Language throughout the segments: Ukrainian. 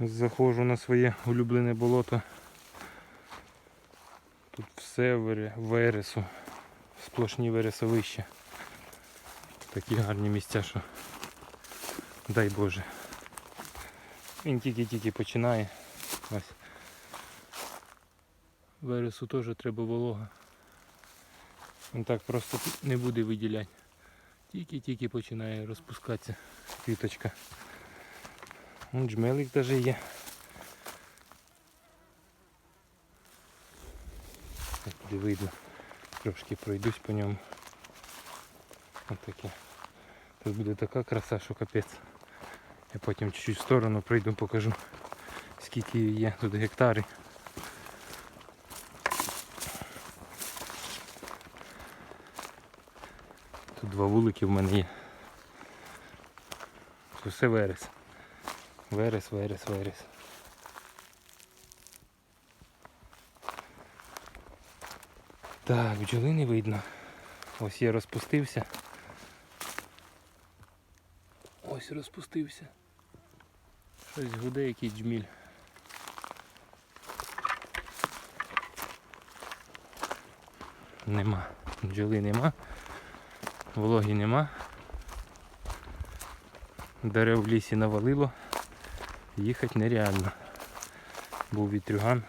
Заходжу на своє улюблене болото. Тут все вересу. Сплошні вересовища. Такі гарні місця, що дай Боже. Він тільки-тільки починає. Ось. Вересу теж треба волога. Він так просто не буде виділяти. Тільки-тільки починає розпускатися квіточка. Джмелик навіть є. Буде видно. Трошки пройдусь по ньому. Ось таке. Тут буде така краса, що капець. Я потім чуть-чуть в сторону пройду, покажу скільки є тут гектарів. Тут два вулики в мене є. Це все верес. Верес, верес, верес. Так, бджоли не видно. Ось я розпустився. Ось розпустився. Щось гуде якийсь джміль. Нема. Бджоли нема. Вологі нема. Дерев в лісі навалило. Їхати нереально. Був вітрюган.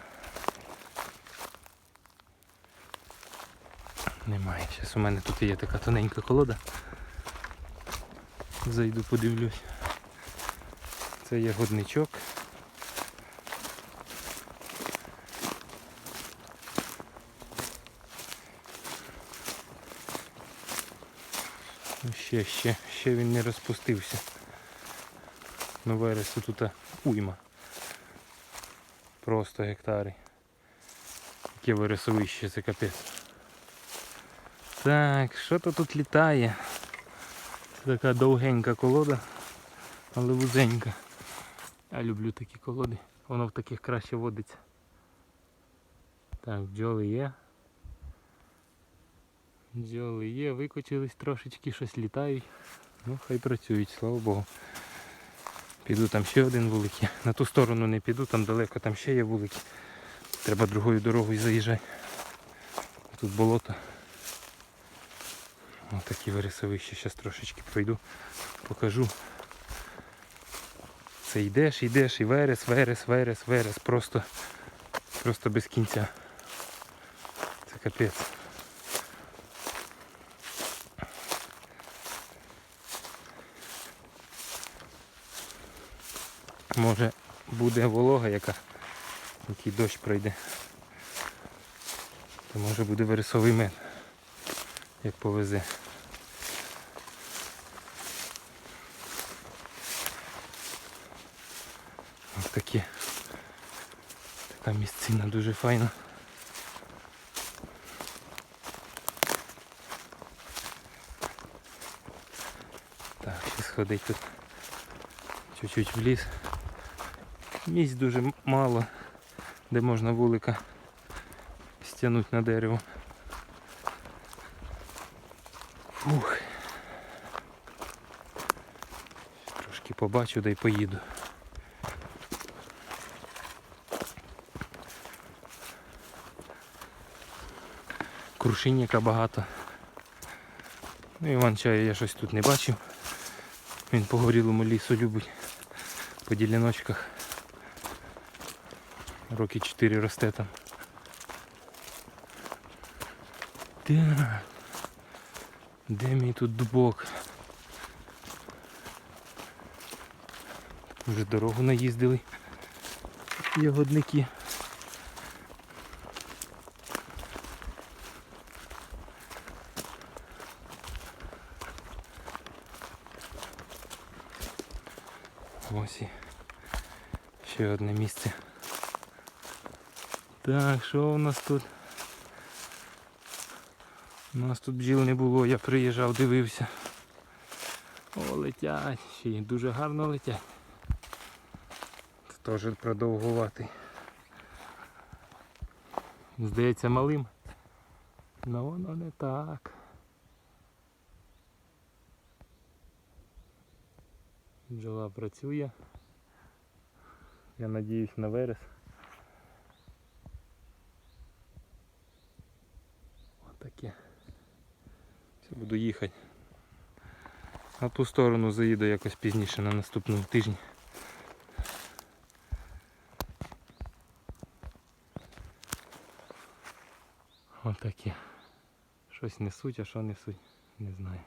Немає. Зараз у мене тут є така тоненька колода. Зайду подивлюсь. Це є годничок. Ну, Ще, ще, ще він не розпустився. Ну вересу тут уйма. Просто гектари. Яке вересовище, це капець. Так, що то тут літає? Це така довгенька колода, але вузенька. Я люблю такі колоди. Воно в таких краще водиться. Так, бджоли є. Бджоли є, викочились трошечки, щось літають. Ну, хай працюють, слава Богу. Піду там ще один вулик є. На ту сторону не піду, там далеко, там ще є вулики. Треба другою дорогою заїжджати. Тут болото. Ось такі вересовища. Зараз трошечки пройду, покажу. Це йдеш, йдеш, і верес, верес, верес, верес. Просто, просто без кінця. Це капець. Може буде волога яка, який дощ пройде. То може буде вересовий мед, як повезе. Ось такі. Така місцина дуже файна. Так, ще сходить тут чуть-чуть в ліс. Місць дуже мало, де можна вулика стягнути на дерево. Фух. Трошки побачу, да й поїду. Крушинника багато. Ну, Іван чаю я щось тут не бачив. Він по горілому лісу любить по діляночках. Роки 4 росте там. Так. Де мій тут дубок? Вже дорогу наїздили. Ягодники. Ось і ще одне місце. Так, що у нас тут? У нас тут бджіл не було, я приїжджав, дивився. О, летять, ще й дуже гарно летять. Це теж продовгуватий. Здається малим. Ну воно не так. Бджола працює. Я надіюсь на верес. Отаке. Все, буду їхати. На ту сторону заїду якось пізніше на наступному тижні. Отакі. Щось несуть, а що несуть, не знаю.